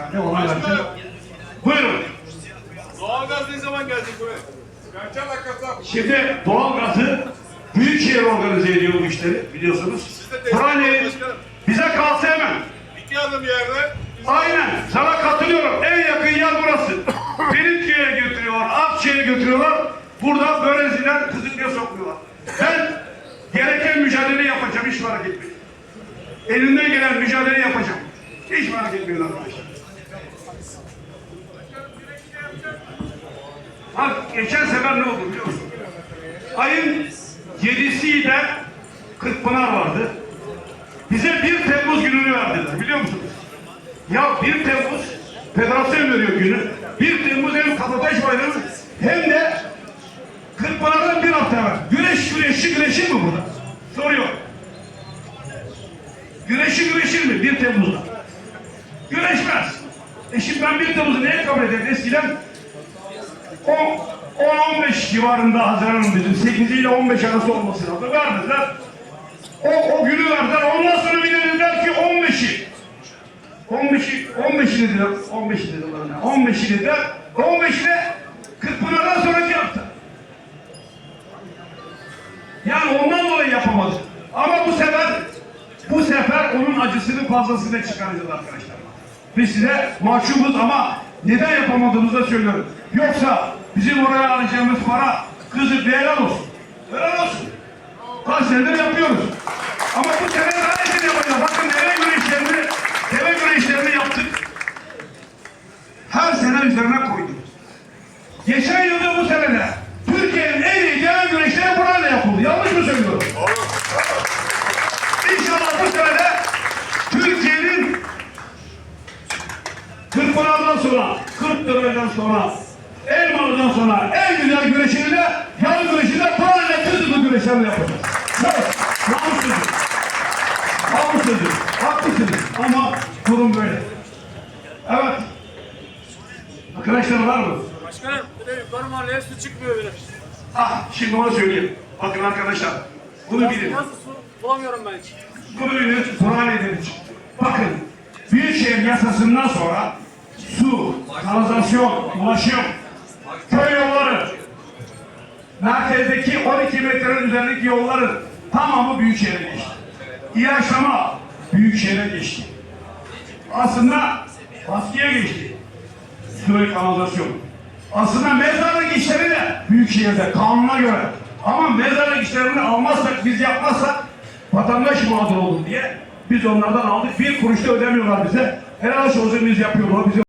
Yani ona verdim. Buyurun. Doğalgaz ne zaman gelecek buraya? Gerçek hakikaten. Şimdi doğalgazı Büyükşehir organize ediyor bu işleri biliyorsunuz. Siz de destek Burayı olun başkanım. bize kalsa hemen. İki adım yerde. biz- Aynen. Sana katılıyorum. En yakın yer burası. Biritköy'e götürüyorlar, Akçay'a götürüyorlar. Burada Börezi'den Kızılkaya sokuyorlar. Ben gereken mücadele yapacağım. Hiç merak etmeyin. Elimden gelen mücadele yapacağım. Hiç merak etmeyin arkadaşlar. Bak geçen sefer ne oldu biliyor musun? Ayın yedisiyle Kırkpınar vardı. Bize 1 Temmuz gününü verdiler biliyor musunuz? Ya 1 Temmuz federasyon veriyor günü. 1 Temmuz hem Kabataş Bayramı hem de Kırkpınar'dan bir hafta evvel. Güneş güneşi güneşir mi burada? Soruyor. Güneşi güneşir mi 1 Temmuz'da? Güneşmez. E şimdi ben 1 Temmuz'u neye kabul ederim? Eskiden 10-15 civarında Haziran'ın bizim 8 ile 15 arası olması lazım. Vermediler. O, o günü verdiler. Ondan sonra bir de dediler ki 15'i. 15'i 15'i dediler. 15'i dediler. bana. 15'i dediler. 15'i de Kırkpınar'dan sonraki hafta. Yani ondan dolayı yapamadı. Ama bu sefer bu sefer onun acısını fazlasıyla çıkaracağız arkadaşlar. Biz size mahcubuz ama neden yapamadığımızı da söylüyorum. Yoksa bizim oraya alacağımız para kızı bir helal olsun. Helal olsun. Kaç yapıyoruz. Ama bu sene daha iyisini yapacağız. Bakın deve güreşlerini, deve güreşlerini yaptık. Her sene üzerine koyduk. Geçen yılda bu senede Türkiye'nin en iyi deve güreşleri burayla yapıldı. Yanlış mı söylüyorum? İnşallah bu senede Türkiye'nin Kırkpınar'dan sonra, Kırklareli'den sonra, Elmalı'dan sonra en güzel güreşini de yarı güreşini de parayla kızılı güreşlerle yapacağız. Evet, namus sözü. Namus sözü. Haklısınız ama durum böyle. Evet. Arkadaşlar var mı? Başkanım bir de yukarı mahalleye su çıkmıyor bile. Ah, şimdi onu söyleyeyim. Bakın arkadaşlar, bunu bilin. Nasıl su bulamıyorum ben hiç. Böyle Kur'an edilmiş. Bakın, Büyükşehir yasasından sonra kanalizasyon, ulaşım, köy yolları, merkezdeki 12 metrenin üzerindeki yolların tamamı Büyükşehir'e geçti. İlaçlama Büyükşehir'e geçti. Aslında baskıya geçti. Ve kanalizasyon. Aslında mezarlık işleri de Büyükşehir'de kanuna göre. Ama mezarlık işlerini almazsak, biz yapmazsak vatandaş mağdur olur diye biz onlardan aldık. Bir kuruş da ödemiyorlar bize. Helal olsun biz yapıyorlar. Bize